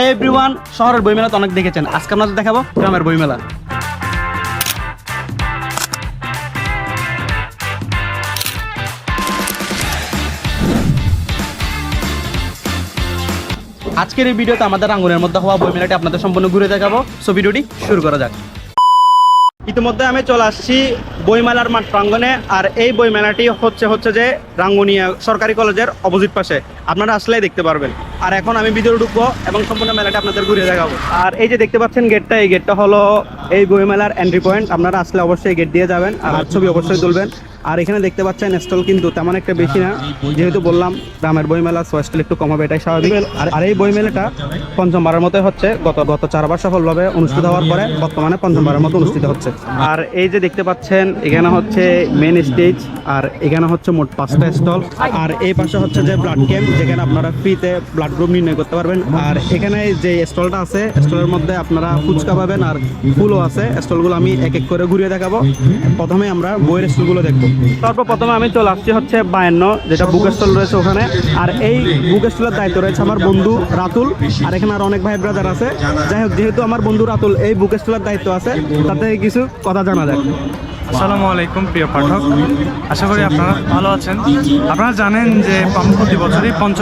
Everyone শহরের বইমেলা তো অনেক দেখেছেন। আজকে আপনাদের দেখাবো গ্রামের বইমেলা। আজকের এই ভিডিওতে আমাদের আঙ্গুলের মধ্যে হওয়া বইমেলাটি আপনাদের সম্পূর্ণ ঘুরে দেখাবো। সো ভিডিওটি শুরু করা যাক। ইতিমধ্যে আমি চলে আসছি বইমেলার মাঠ প্রাঙ্গনে আর এই বইমেলাটি হচ্ছে হচ্ছে যে রাঙ্গুনিয়া সরকারি কলেজের অপোজিট পাশে। আপনারা আসলেই দেখতে পারবেন। আর এখন আমি ভিতরে ঢুকবো এবং সম্পূর্ণ মেলাটা আপনাদের ঘুরে দেখাবো। আর এই যে দেখতে পাচ্ছেন গেটটা, এই গেটটা হলো এই বইমেলার এন্ট্রি পয়েন্ট আপনারা আসলে অবশ্যই গেট দিয়ে যাবেন, আর ছবি অবশ্যই তুলবেন। আর এখানে দেখতে পাচ্ছেন স্টল কিন্তু তেমন একটা বেশি না। যেহেতু বললাম গ্রামের বইমেলা সো স্টল একটু কম হবে এটাই স্বাভাবিক। আর এই বইমেলাটা পঞ্চমবারের মতো হচ্ছে। গত গত চারবার সফলভাবে অনুষ্ঠিত হওয়ার পরে বর্তমানে পঞ্চমবারের মতো অনুষ্ঠিত হচ্ছে। আর এই যে দেখতে পাচ্ছেন এখানে হচ্ছে মেন স্টেজ আর এখানে হচ্ছে মোট পাঁচটা স্টল। আর এই পাশে হচ্ছে যে ব্লাড ক্যাম্প যেখানে আপনারা ফ্রিতে ব্লাড গ্রুপ নির্ণয় করতে পারবেন। আর এখানে যে স্টলটা আছে স্টলের মধ্যে আপনারা ফুচকা পাবেন আর ফুলও আছে। স্টলগুলো আমি এক এক করে ঘুরিয়ে দেখাবো। প্রথমে আমরা বইয়ের স্টলগুলো দেখব। তারপর প্রথমে আমি চলে আসছি হচ্ছে বায়ান্ন, যেটা বুক স্টল রয়েছে ওখানে। আর এই বুক স্টলের দায়িত্ব রয়েছে আমার বন্ধু রাতুল, আর এখানে আর অনেক ভাই ব্রাদার আছে। যাই হোক, যেহেতু আমার বন্ধু রাতুল এই বুক স্টলের দায়িত্ব আছে, তাতে কিছু কথা জানা যায় আসসালামু আলাইকুম, প্রিয় পাঠক। আশা করি আপনারা ভালো আছেন। আপনারা জানেন যে প্রতি বছরই পঞ্চ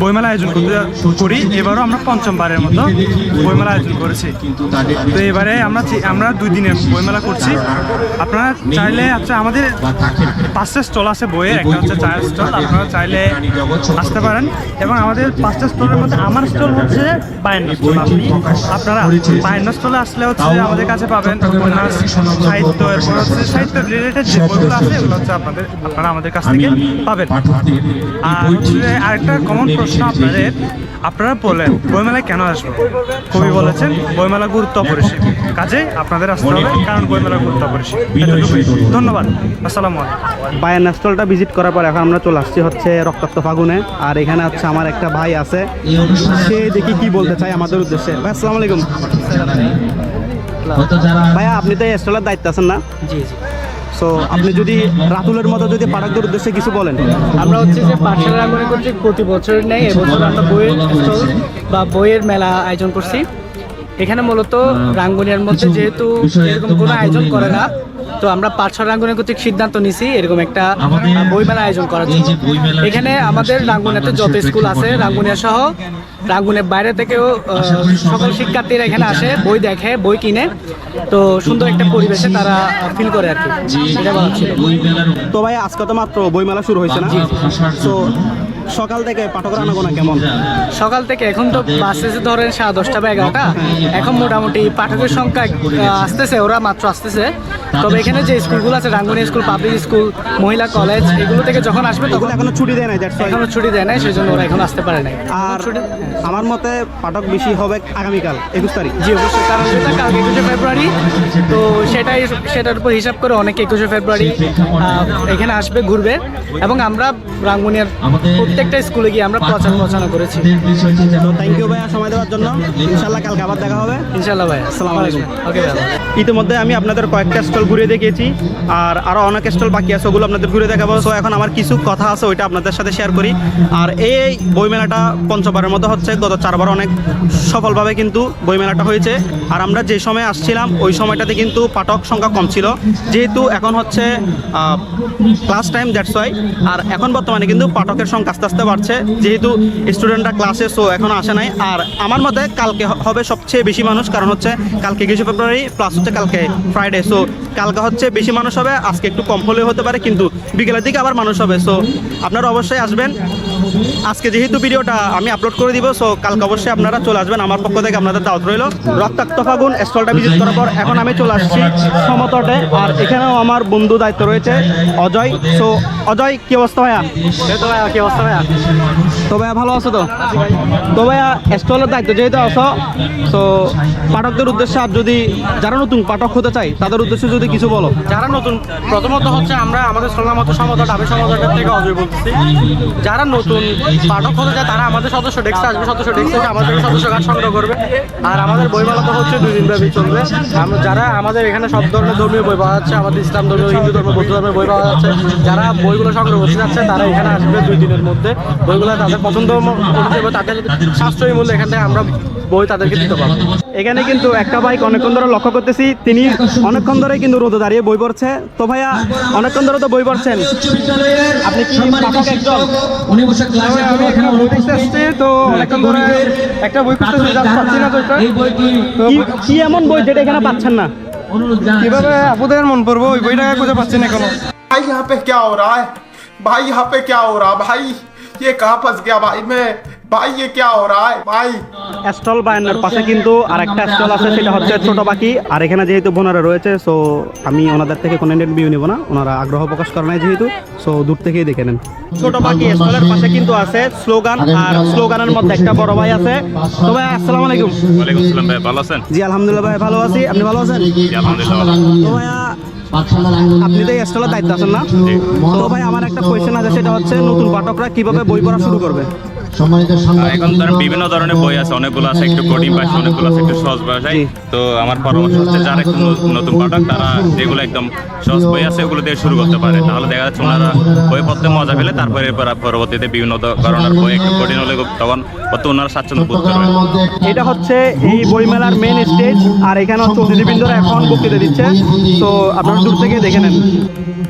বইমেলা আয়োজন করতে করি। এবারও আমরা পঞ্চমবারের মতো বইমেলা আয়োজন করেছি। তো এবারে আমরা আমরা দুই দিনের বইমেলা করছি। আপনারা চাইলে আচ্ছা আমাদের পাঁচটা স্টল আছে বইয়ের। একটা হচ্ছে চায়ের স্টল। আপনারা চাইলে আসতে পারেন। এবং আমাদের পাঁচটা স্টলের মধ্যে আমার স্টল হচ্ছে বায়ান্ন স্টল। আপনি আপনারা বায়ান্ন স্টলে আসলে হচ্ছে আমাদের কাছে পাবেন উপন্যাস, সাহিত্য, এরপর হচ্ছে সাহিত্য রিলেটেড যে বইগুলো আছে এগুলো হচ্ছে আপনাদের আপনারা আমাদের কাছ থেকে পাবেন। আর হচ্ছে আরেকটা কমন প্রশ্ন আপনাদের আপনারা বলেন বইমেলায় কেন আসব? কবি বলেছেন বইমেলা গুরুত্ব অপরিসীম। কাজে আপনাদের আসতে হবে কারণ বইমেলা গুরুত্ব অপরিসীম। ধন্যবাদ। আসসালামু আলাইকুম। বায়ান স্টলটা ভিজিট করার পর এখন আমরা চলে আসছি হচ্ছে রক্তাক্ত ফাগুনে। আর এখানে হচ্ছে আমার একটা ভাই আছে সে দেখি কি বলতে চাই আমাদের উদ্দেশ্যে। আসসালামু আলাইকুম। ভাইয়া আপনি তো এই স্টলের দায়িত্ব আছেন না? জি জি। সো আপনি যদি রাতুলের মতো যদি পাঠকদের উদ্দেশ্যে কিছু বলেন। আমরা হচ্ছে যে পাঠশালা মনে করছি প্রতি বছরের নেই এবছর আমরা বইয়ের স্টল বা বইয়ের মেলা আয়োজন করছি। এখানে মূলত রাঙ্গুনিয়ার মধ্যে যেহেতু এরকম কোনো আয়োজন করে না তো আমরা পাঠশালা রাঙ্গুনিয়া কর্তৃক সিদ্ধান্ত নিছি এরকম একটা আহ, বই মেলা আয়োজন করার জন্য। এখানে আমাদের রাঙ্গুনিয়াতে যত স্কুল আছে রাঙ্গুনিয়া সহ রাঙ্গুনের বাইরে থেকেও সকল শিক্ষার্থীরা এখানে আসে বই দেখে বই কিনে। তো সুন্দর একটা পরিবেশে তারা ফিল করে আর কি। তো ভাই আজকে তো মাত্র বইমেলা শুরু হয়েছে না? সো সকাল থেকে পাঠকের আনাগোনা কেমন? সকাল থেকে এখন তো বাসতেছে ধরেন সাড়ে দশটা বা এগারোটা। এখন মোটামুটি পাঠকের সংখ্যা আসতেছে ওরা মাত্র আসতেছে। তবে এখানে যে স্কুলগুলো আছে রাঙ্গুনি স্কুল পাবলিক স্কুল মহিলা কলেজ এগুলো থেকে যখন আসবে তখন এখনও ছুটি দেয় নাই এখনও ছুটি দেয় নাই সেই জন্য ওরা এখন আসতে পারে নাই। আর ছুটি আমার মতে পাঠক বেশি হবে আগামীকাল একুশ তারিখ। জি অবশ্যই কারণ যেটা কালকে একুশে ফেব্রুয়ারি তো সেটাই সেটার উপর হিসাব করে অনেকে একুশে ফেব্রুয়ারি এখানে আসবে ঘুরবে। এবং আমরা রাঙ্গুনিয়ার প্রত্যেকটা স্কুলে গিয়ে আমরা প্রচার প্রচারণা করেছি। তো থ্যাংক ইউ ভাইয়া সময় দেওয়ার জন্য। ইনশাল্লাহ কালকে আবার দেখা হবে। ইনশাল্লাহ ভাই আসসালামু আলাইকুম। ওকে ভাই ইতিমধ্যে আমি আপনাদের কয়েকটা স্টল ঘুরে দেখিয়েছি আর আরও অনেক স্টল বাকি আছে ওগুলো আপনাদের ঘুরে দেখাবো। সো এখন আমার কিছু কথা আছে ওইটা আপনাদের সাথে শেয়ার করি। আর এই বইমেলাটা পঞ্চবারের মতো হচ্ছে গত চারবার অনেক সফলভাবে কিন্তু বইমেলাটা হয়েছে। আর আমরা যে সময় আসছিলাম ওই সময়টাতে কিন্তু পাঠক সংখ্যা কম ছিল। যেহেতু এখন হচ্ছে ক্লাস টাইম দ্যাটস ওয়াই আর এখন বর্তমানে কিন্তু পাঠকের সংখ্যা আস্তে আস্তে বাড়ছে। যেহেতু স্টুডেন্টরা ক্লাসে সো এখনও আসে নাই। আর আমার মতে কালকে হবে সবচেয়ে বেশি মানুষ, কারণ হচ্ছে কালকে কিছু ফেব্রুয়ারি প্লাস হচ্ছে কালকে ফ্রাইডে সো কালকে হচ্ছে বেশি মানুষ হবে, আজকে একটু কম হলেও হতে পারে, কিন্তু বিকেলের দিকে আবার মানুষ হবে। সো আপনারা অবশ্যই আসবেন। আজকে যেহেতু ভিডিওটা আমি আপলোড করে দিব সো কালকে অবশ্যই আপনারা চলে আসবেন আমার পক্ষ থেকে আপনাদের দাওয়াত রইল। রক্তাক্ত ফাগুন স্টলটা ভিজিট করার পর এখন আমি চলে আসছি সমতটে আর এখানেও আমার বন্ধু দায়িত্ব রয়েছে অজয়। সো অজয় কি অবস্থা ভাইয়া? তো ভাই কি অবস্থা ভাইয়া? তো ভাইয়া ভালো আছো তো? তো ভাইয়া স্টলের দায়িত্ব যেহেতু আছো তো পাঠকদের উদ্দেশ্যে আর যদি যারা নতুন পাঠক হতে চাই তাদের উদ্দেশ্যে যদি কিছু বলো। যারা নতুন প্রথমত হচ্ছে আমরা আমাদের মতো সমতট আমি সমতটের থেকে অজয় বলতেছি। যারা নতুন নতুন পাঠক হতে যায় তারা আমাদের সদস্য ডেস্কে আসবে, সদস্য ডেস্কে এসে আমাদের সদস্য কার্ড সংগ্রহ করবে। আর আমাদের বইমেলা তো হচ্ছে দুই দিন ব্যাপী চলবে। আমরা যারা আমাদের এখানে সব ধরনের ধর্মীয় বই পাওয়া যাচ্ছে, আমাদের ইসলাম ধর্মীয়, হিন্দু ধর্ম বৌদ্ধ ধর্মের বই পাওয়া যাচ্ছে, যারা বইগুলো সংগ্রহ করতে যাচ্ছে, তারা এখানে আসবে দুই দিনের মধ্যে। বইগুলো তাদের পছন্দ তাদের সাশ্রয়ী মূল্যে এখান থেকে আমরা বই তাদেরকে দিতে পারব। এখানে কিন্তু একটা বাইক অনেকক্ষণ ধরে লক্ষ্য করতেছি তিনি অনেকক্ষণ ধরে কিন্তু রোদে দাঁড়িয়ে বই পড়ছে তো ভাইয়া অনেকক্ষণ ধরে তো বই পড়ছেন আপনি কি পাঠক একজন উনি বসে ক্লাসে আমি এখানে বই দেখতে আসছি তো অনেকক্ষণ ধরে একটা বই খুঁজতেছি যা পাচ্ছি না তো এটা। এই বইটি কি কি এমন বই যেটা এখানে পাচ্ছেন না অনুরোধ জানাচ্ছি কিভাবে আপুদের মন পড়বো ওই বইটা খুঁজে পাচ্ছি না এখনো भाई यहाँ पे क्या हो रहा है भाई यहाँ पे क्या हो रहा है भाई ये कहाँ फंस गया भाई मैं भाई ये क्या हो रहा है भाई স্টল বায়ান্নর পাশে কিন্তু আর একটা স্টল আছে সেটা হচ্ছে ছোট পাখি আর এখানে যেহেতু বোনারা রয়েছে সো আমি ওনাদের থেকে কোনো ইন্টারভিউ নিব না ওনারা আগ্রহ প্রকাশ করে নাই যেহেতু সো দূর থেকেই দেখে নেন ছোট পাখি স্টলের পাশে কিন্তু আছে স্লোগান আর স্লোগানের মধ্যে একটা বড় ভাই আছে তো ভাই আসসালামু আলাইকুম ওয়ালাইকুম আসসালাম ভাই ভালো আছেন জি আলহামদুলিল্লাহ ভাই ভালো আছি আপনি ভালো আছেন জি, আলহামদুলিল্লাহ ভালো। তো ভাইয়া পাঠশালার আঙ্গন আপনি তো এই স্টলের দায়িত্ব আছেন না তো ভাই আমার একটা কোয়েশ্চেন আছে সেটা হচ্ছে নতুন পাঠকরা কিভাবে বই পড়া শুরু করবে সম্মানিত আর সাংবাদিক এখন ধরেন বিভিন্ন ধরনের বই আছে অনেকগুলো আছে একটু কঠিন ভাষা অনেকগুলো আছে একটু সহজ ভাষায়। তো আমার পরামর্শ হচ্ছে যারা একটু নতুন পাঠক তারা যেগুলো একদম সহজ বই আছে ওগুলো দিয়ে শুরু করতে পারে। তাহলে দেখা যাচ্ছে ওনারা বই পড়তে মজা পেলে তারপরে পরবর্তীতে বিভিন্ন ধরনের বই একটু কঠিন হলে তখন অত ওনারা স্বাচ্ছন্দ্য বোধ করবে। এটা হচ্ছে এই বইমেলার মেন স্টেজ আর এখানে হচ্ছে অতিথিবৃন্দরা এখন বক্তৃতা দিচ্ছে। তো আপনারা দূর থেকে দেখে নেন।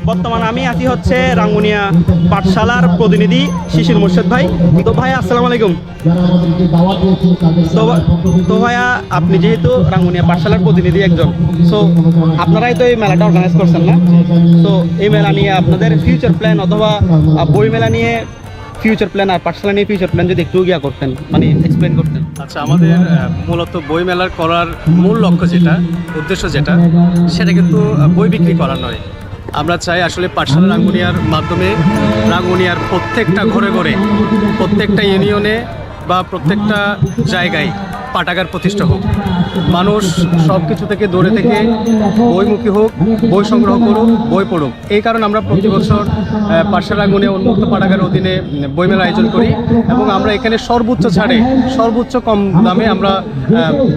বর্তমানে আমি আছি হচ্ছে রাঙ্গুনিয়া পাঠশালার প্রতিনিধি শিশির মুর্শেদ ভাই। তো ভাই, আসসালামু আলাইকুম। তো ভাইয়া, আপনি যেহেতু রাঙ্গুনিয়া পাঠশালার প্রতিনিধি একজন সো আপনারাই তো এই মেলাটা অর্গানাইজ করছেন না? তো এই মেলা নিয়ে আপনাদের ফিউচার প্ল্যান অথবা বই মেলা নিয়ে ফিউচার প্ল্যান আর পাঠশালা নিয়ে ফিউচার প্ল্যান যদি একটু গিয়া করতেন মানে এক্সপ্লেন করতেন। আচ্ছা আমাদের মূলত বই মেলার করার মূল লক্ষ্য যেটা, উদ্দেশ্য যেটা, সেটা কিন্তু বই বিক্রি করা নয়। আমরা চাই আসলে পাঠশালা রাঙ্গুনিয়ার মাধ্যমে রাঙ্গুনিয়ার প্রত্যেকটা ঘরে ঘরে, প্রত্যেকটা ইউনিয়নে বা প্রত্যেকটা জায়গায় পাঠাগার প্রতিষ্ঠা হোক। মানুষ সব কিছু থেকে দূরে থেকে বইমুখী হোক, বই সংগ্রহ করুক, বই পড়ুক। এই কারণে আমরা প্রতি বছর রাঙ্গুনিয়া উন্মুক্ত পাঠাগার অধীনে বইমেলা আয়োজন করি এবং আমরা এখানে সর্বোচ্চ ছাড়ে, সর্বোচ্চ কম দামে আমরা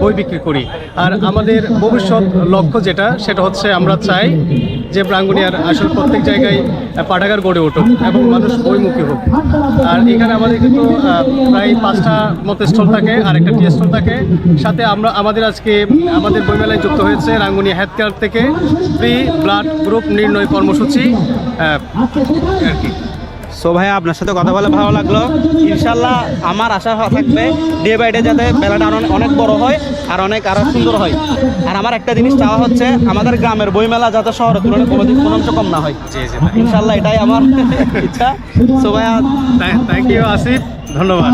বই বিক্রি করি। আর আমাদের ভবিষ্যৎ লক্ষ্য যেটা, সেটা হচ্ছে আমরা চাই যে ব্রাঙ্গুনিয়ার আসলে প্রত্যেক জায়গায় পাঠাগার গড়ে উঠুক এবং মানুষ বইমুখী হোক। আর এখানে আমাদের কিন্তু প্রায় পাঁচটা মতো স্টল থাকে আর একটা টি স্টল থাকে সাথে আমরা আমাদের আজকে আমাদের বইমেলায় যুক্ত হয়েছে রাঙ্গুনি হেলথ থেকে ফ্রি ব্লাড গ্রুপ নির্ণয় কর্মসূচি আর কি। সো ভাই আপনার সাথে কথা বলে ভালো লাগল। ইনশাল্লাহ আমার আশা থাকবে ডে বাই ডে যাতে মেলাটা আরও অনেক বড় হয় আর অনেক আরও সুন্দর হয়। আর আমার একটা জিনিস চাওয়া হচ্ছে আমাদের গ্রামের বই মেলা যাতে শহরের তুলনায় কোনো দিন কোনো কম না হয়। ইনশাল্লাহ এটাই আমার ইচ্ছা। সো ভাইয়া থ্যাংক ইউ আসিফ। ধন্যবাদ।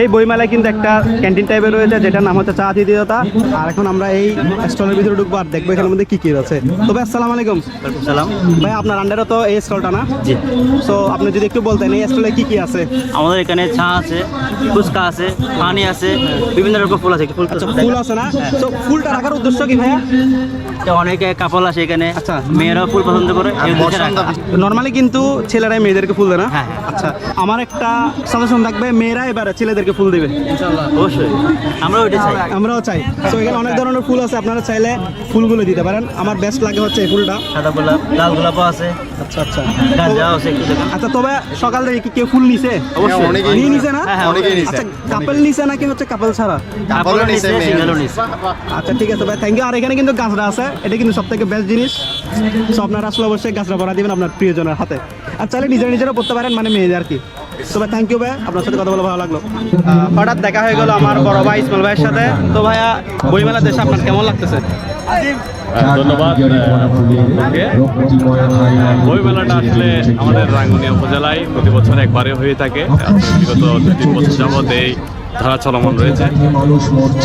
এই বইমেলায় কিন্তু একটা ক্যান্টিন টাইপের রয়েছে যেটার নাম হচ্ছে চা আতিথিয়তা। আর এখন আমরা এই স্টলের ভিতরে ঢুকবো আর দেখব এখানের মধ্যে কি কি আছে তবে ভাই আসসালামু আলাইকুম। সালাম ভাই আপনার আন্ডারে তো এই স্টলটা না? জি। সো আপনি যদি একটু বলতেন এই স্টলে কি কি আছে? আমাদের এখানে চা আছে ফুচকা আছে পানি আছে বিভিন্ন রকম ফুল আছে ফুল আচ্ছা ফুল? আছে না? তো ফুলটা রাখার উদ্দেশ্য কি ভাইয়া? অনেকে কাপল আছে এখানে আচ্ছা। মেয়েরাও ফুল পছন্দ করে। নর্মালি কিন্তু ছেলেরাই মেয়েদেরকে ফুল দেয় না? হ্যাঁ, হ্যাঁ। আচ্ছা আমার একটা সাজেশন থাকবে মেয়েরা এবারে ছেলেদেরকে ফুল দিবে। অবশ্যই। আমরা ওইটা চাই। আমরাও চাই। তো এখানে অনেক ধরনের ফুল আছে আপনারা চাইলে ফুলগুলো দিতে পারেন। আমার বেস্ট লাগে হচ্ছে এই ফুলটা। সাদা গোলাপ লাল গোলাপও আছে। আচ্ছা আচ্ছা। একটু দেখেন। আচ্ছা তবে সকাল থেকে কি কেউ ফুল নিছে? অবশ্যই। নিয়ে নিছে না? হ্যাঁ, হ্যাঁ, অনেকেই নিছে। আচ্ছা কাপল নিছে নাকি হচ্ছে কাপল ছাড়া? নিছে সিঙ্গেলও নিছে। আচ্ছা ঠিক আছে ভাই থ্যাংক ইউ আর এখানে কিন্তু গাছরা আছে। এটা কিন্তু সব থেকে বেস্ট জিনিস। সো আপনারা আসলে অবশ্যই গাছরা দিবেন আপনার প্রিয়জনের হাতে। আর চাইলে নিজেরা নিজেরা পড়তে পারেন মানে মেয়েদের আর কি। তো ভাই থ্যাংক ইউ ভাই। আপনার সাথে কথা বলে ভালো লাগল। হঠাৎ দেখা হয়ে গেল আমার বড় ভাই ইসমাইল ভাইয়ের সাথে। তো ভাইয়া বইমেলা দেশে আপনার কেমন লাগতেছে? ধন্যবাদ বই মেলাটা আসলে আমাদের রাঙ্গুনিয়া উপজেলায় প্রতি বছর একবারে হয়ে থাকে। বিগত দু তিন বছর যাবৎ এই ধারা চলমান রয়েছে।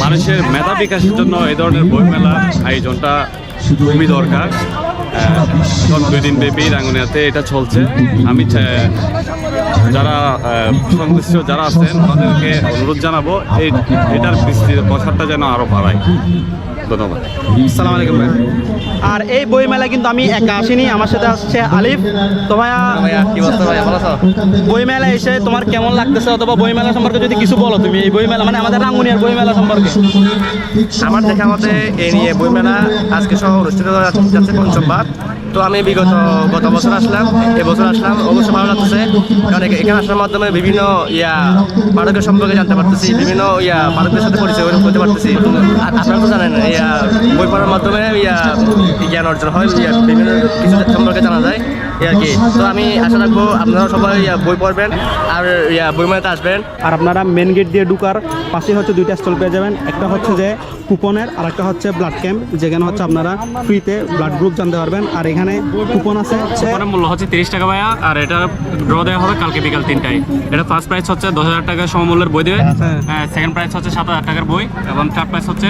মানুষের মেধা বিকাশের জন্য এই ধরনের বই মেলা আয়োজনটা খুবই দরকার। দুই দিন ব্যাপী রাঙ্গুনিয়াতে এটা চলছে। আমি যারা সংশ্লিষ্ট যারা আছেন তাদেরকে অনুরোধ জানাব এই এটার বিস্তৃত প্রসারটা যেন আরও বাড়ায়। ধন্যবাদ। আসসালামু আলাইকুম ভাই। আর এই বই মেলা কিন্তু আমি একা আসিনি আমার সাথে আসছে আলিফ। তো ভাইয়া কি অবস্থা ভাই ভালো বই মেলা এসে তোমার কেমন লাগতেছে অথবা বই মেলা সম্পর্কে যদি কিছু বলো তুমি এই বই মেলা মানে আমাদের রাঙ্গুনিয়ার বই মেলা সম্পর্কে। আমার দেখা মতে এই নিয়ে বই মেলা আজকে সহ অনুষ্ঠিত যাচ্ছে পঞ্চমবার। তো আমি বিগত গত বছর আসলাম এবছর আসলাম অবশ্যই ভালো লাগতেছে, কারণ এখানে আসার মাধ্যমে বিভিন্ন, ইয়া, পাঠকের সম্পর্কে জানতে পারতেছি, বিভিন্ন, ইয়া, পাঠকদের সাথে পরিচয় করতে পারতেছি। আপনারা তো জানেন, ইয়া, বই পড়ার মাধ্যমে, ইয়া, জ্ঞান অর্জন হয়, ইয়া, বিভিন্ন কিছু সম্পর্কে জানা যায়। এই আর কি? তো আমি আশা রাখব আপনারা সবাই বই পড়বেন আর ইয়া বইমেলাতে আসবেন। আর আপনারা মেন গেট দিয়ে ঢুকার পাশে হচ্ছে দুইটা স্টল পেয়ে যাবেন। একটা হচ্ছে যে কুপনের আর একটা হচ্ছে ব্লাড ক্যাম্প যেখানে হচ্ছে আপনারা ফ্রিতে ব্লাড গ্রুপ জানতে পারবেন। আর এখানে কুপন আছে হচ্ছে কুপনের মূল্য হচ্ছে তিরিশ টাকা ভাইয়া আর এটা ড্র দেওয়া হবে কালকে বিকাল তিনটায়। এটা ফার্স্ট প্রাইস হচ্ছে দশ হাজার টাকার সমমূল্যের বই দেবে। সেকেন্ড প্রাইস হচ্ছে সাত হাজার টাকার বই এবং থার্ড প্রাইস হচ্ছে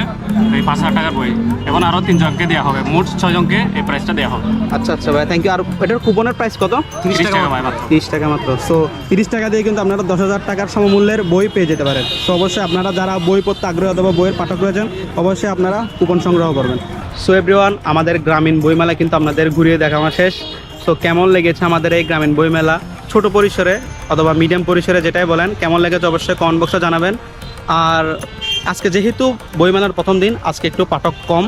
এই পাঁচ হাজার টাকার বই। এবং আরও তিনজনকে দেওয়া হবে মোট ছয়জনকে এই প্রাইসটা দেওয়া হবে। আচ্ছা আচ্ছা ভাই থ্যাংক ইউ আর এটার কুপনের প্রাইস কত? তিরিশ টাকা মাত্র। তিরিশ টাকা মাত্র। সো তিরিশ টাকা দিয়ে কিন্তু আপনারা দশ হাজার টাকার সমমূল্যের বই পেয়ে যেতে পারেন। সো অবশ্যই আপনারা যারা বই পড়তে আগ্রহী অথবা বইয়ের পাঠক রয়েছেন অবশ্যই আপনারা কুপন সংগ্রহ করবেন। সো এভরিওয়ান আমাদের গ্রামীণ বইমেলা কিন্তু আপনাদের ঘুরিয়ে দেখানো শেষ। সো কেমন লেগেছে আমাদের এই গ্রামীণ বইমেলা? ছোট পরিসরে অথবা মিডিয়াম পরিসরে যেটাই বলেন কেমন লেগেছে অবশ্যই কমেন্ট বক্সে জানাবেন। আর আজকে যেহেতু বইমেলার প্রথম দিন, আজকে একটু পাঠক কম।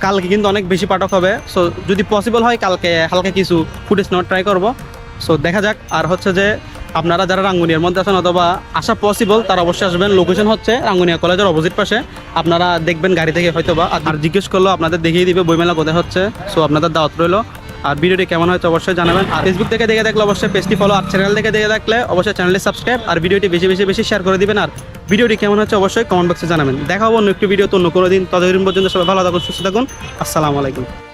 কালকে কিন্তু অনেক বেশি পাঠক হবে। সো যদি পসিবল হয়, কালকে হালকা কিছু ফুটেজ নেওয়ার ট্রাই করব। সো দেখা যাক। আর হচ্ছে যে, আপনারা যারা রাঙ্গুনিয়ার মধ্যে আছেন অথবা আসা পসিবল তারা অবশ্যই আসবেন। লোকেশন হচ্ছে রাঙ্গুনিয়া কলেজের অপোজিট পাশে। আপনারা দেখবেন গাড়ি থেকে হয়তো বা আর জিজ্ঞেস করল আপনাদের দেখিয়ে দিবে। বইমেলা কোথায় হচ্ছে? সো আপনাদের দাওয়াত রইল। আর ভিডিওটি কেমন হয়েছে অবশ্যই জানাবেন। আর ফেসবুক থেকে দেখে দেখলে অবশ্যই পেজটি ফলো আর চ্যানেল থেকে দেখে থাকলে অবশ্যই চ্যানেলটি সাবস্ক্রাইব আর ভিডিওটি বেশি বেশি বেশি শেয়ার করে দিবেন। আর ভিডিওটি কেমন হচ্ছে অবশ্যই কমেন্ট বক্সে জানাবেন। দেখা হব অন্য একটি ভিডিও তো অন্য কোনো দিন। ততদিন পর্যন্ত সবাই ভালো থাকুন, সুস্থ থাকুন। আসসালামু আলাইকুম।